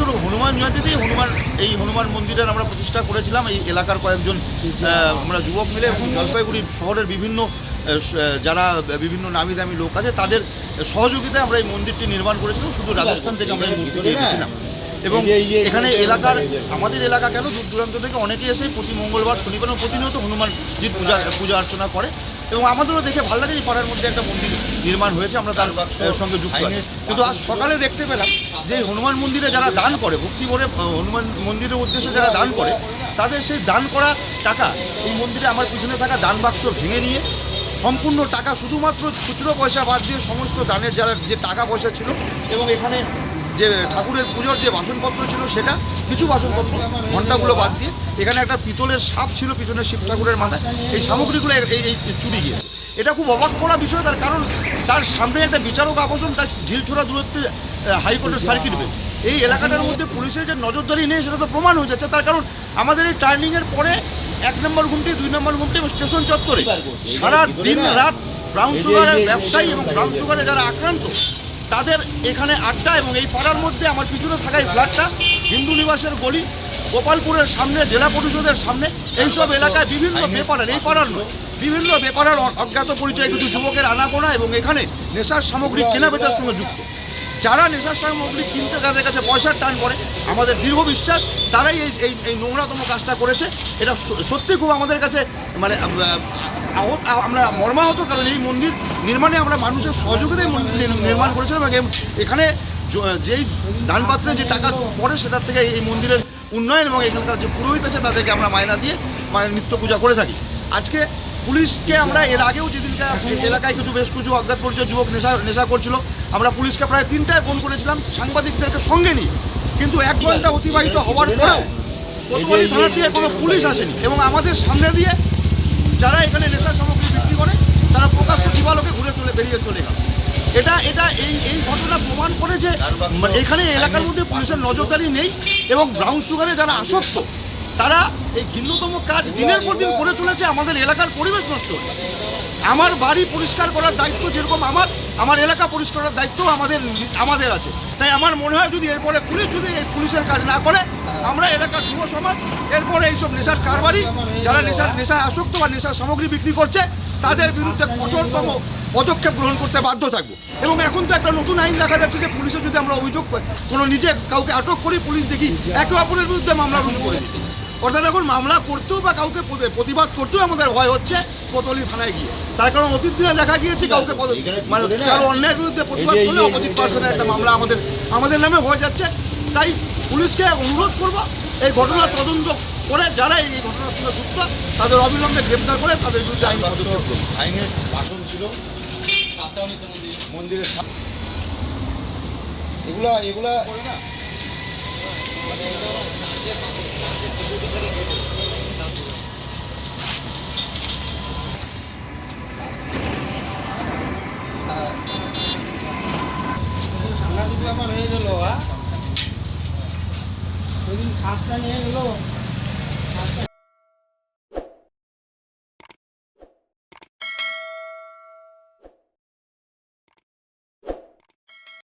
বছর হনুমান জয়ন্তীতেই হনুমান এই হনুমান মন্দিরের আমরা প্রতিষ্ঠা করেছিলাম। এই এলাকার কয়েকজন আমরা যুবক মিলে এবং জলপাইগুড়ি শহরের বিভিন্ন যারা বিভিন্ন নামি দামি লোক আছে তাদের সহযোগিতায় আমরা এই মন্দিরটি নির্মাণ করেছিলাম। শুধু রাজস্থান থেকে আমরা এই মন্দিরটি এনেছিলাম। এবং এই যে- এখানে এলাকার আমাদের এলাকা কেন দূর দূরান্ত থেকে অনেকে এসে প্রতি মঙ্গলবার শনিবার এবং প্রতিনিয়ত হনুমানজির পূজা পূজা অর্চনা করে। এবং আমাদেরও দেখে ভালো লাগে এই পাড়ার মধ্যে একটা মন্দির নির্মাণ হয়েছে আমরা তার সঙ্গে যুক্ত কিন্তু আজ সকালে দেখতে পেলাম যে হনুমান মন্দিরে যারা দান করে ভক্তি করে হনুমান মন্দিরের উদ্দেশ্যে যারা দান করে তাদের সেই দান করা টাকা এই মন্দিরে আমার পিছনে থাকা দান বাক্স ভেঙে নিয়ে সম্পূর্ণ টাকা শুধুমাত্র খুচরো পয়সা বাদ দিয়ে সমস্ত দানের যারা যে টাকা পয়সা ছিল এবং এখানে যে ঠাকুরের পুজোর যে বাসনপত্র ছিল সেটা, কিছু বাসনপত্র ঘন্টাগুলো বাদ দিয়ে, এখানে একটা পিতলের সাপ ছিল পিছনে শিব ঠাকুরের মাথায়, এই সামগ্রীগুলো এই এই চুরি গিয়েছে। এটা খুব অবাক করা বিষয়, তার কারণ তার সামনে একটা বিচারক আবাসন তার ঢিলছোড়া দূরত্বে হাইকোর্টের সার্কিট বেঞ্চ এই এলাকাটার মধ্যে পুলিশের যে নজরদারি নেই, সেটা তো প্রমাণ হয়ে যাচ্ছে, তার কারণ আমাদের এই টার্নিংয়ের পরে এক নম্বর ঘুমটি, দুই নম্বর ঘুমটি এবং স্টেশন চত্বরে সারা দিন রাত ব্রাউন সুগারের ব্যবসায়ী এবং ব্রাউন সুগারে যারা আক্রান্ত তাদের এখানে আড্ডা এবং এই পাড়ার মধ্যে আমার পিছনে থাকা এই ফ্ল্যাটটা হিন্দু নিবাসের গলি গোপালপুরের সামনে জেলা পরিষদের সামনে এইসব এলাকায় বিভিন্ন বেপারার এই পাড়ার নয় বিভিন্ন বেপারার অজ্ঞাত পরিচয় কিছু যুবকের আনাগোনা এবং এখানে নেশার সামগ্রী কেনা বেচার সঙ্গে যুক্ত। যারা নেশার সামগ্রী কিনতে তাদের কাছে পয়সার টান পড়ে আমাদের দীর্ঘ বিশ্বাস তারাই এই এই নোংরাতম কাজটা করেছে। এটা সত্যি খুব আমাদের কাছে মানে আমরা মর্মাহত কারণ এই মন্দির নির্মাণে আমরা মানুষের সহযোগিতায় মন্দির নির্মাণ করেছিলাম এবং এখানে যেই দানপাত্রে যে টাকা পড়ে সেটার থেকে এই মন্দিরের উন্নয়ন এবং এখানকার যে পুরোহিত আছে তাদেরকে আমরা মায়না দিয়ে মানে নিত্য পূজা করে থাকি। আজকে পুলিশকে আমরা এর আগেও যেদিনকে এলাকায় কিছু বেশ কিছু অজ্ঞাত পরিচয় যুবক নেশা নেশা করছিল আমরা পুলিশকে প্রায় তিনটায় ফোন করেছিলাম সাংবাদিকদেরকে সঙ্গে নিই কিন্তু এক ঘণ্টা অতিবাহিত হওয়ার পরেও কোতোয়ালি থানা থেকে কোনো পুলিশ আসেনি এবং আমাদের সামনে দিয়ে যারা এখানে নেশা সামগ্রী বিক্রি করে তারা প্রকাশ্য দিবালোকে ঘুরে চলে বেরিয়ে চলে গেল। এটা এটা এই এই ঘটনা প্রমাণ করে যে এখানে এলাকার মধ্যে পুলিশের নজরদারি নেই এবং ব্রাউন সুগারে যারা আসক্ত তারা এই ঘৃণ্যতম কাজ দিনের পর দিন করে চলেছে, আমাদের এলাকার পরিবেশ নষ্ট হচ্ছে। আমার বাড়ি পরিষ্কার করার দায়িত্ব যেরকম আমার আমার এলাকা পরিষ্কার করার দায়িত্ব আমাদের আমাদের আছে। তাই আমার মনে হয় যদি এরপরে পুলিশ যদি এই পুলিশের কাজ না করে, আমরা এলাকার যুব সমাজ, এরপরে এইসব নেশার কারবারি, যারা নেশার, নেশায় আসক্ত বা নেশার সামগ্রী বিক্রি করছে, তাদের বিরুদ্ধে কঠোরতম পদক্ষেপ গ্রহণ করতে বাধ্য থাকব। এবং এখন তো একটা নতুন আইন দেখা যাচ্ছে যে পুলিশে যদি আমরা অভিযোগ কোনো নিজে কাউকে আটক করি, পুলিশ দেখি, একে অপরের বিরুদ্ধে মামলা রুজু করে দিচ্ছে। অর্থাৎ এখন মামলা করতেও বা কাউকে প্রতিবাদ করতেও আমাদের ভয় হচ্ছে কোতলি থানায় গিয়ে। তার কারণ অতীত দিনে দেখা গিয়েছে কাউকে মানে কারও অন্যায়ের বিরুদ্ধে প্রতিবাদ করলে অপোজিট পার্সনের একটা মামলা আমাদের আমাদের নামে হয়ে যাচ্ছে। তাই পুলিশকে অনুরোধ করব এই ঘটনা তদন্ত করে যারা এই ঘটনার সঙ্গে যুক্ত তাদের অবিলম্বে গ্রেপ্তার করে তাদের বিরুদ্ধে আইন পদক্ষেপ করবে আইনের বাসন ছিল। মন্দিরের এগুলা এগুলা 啊三年以后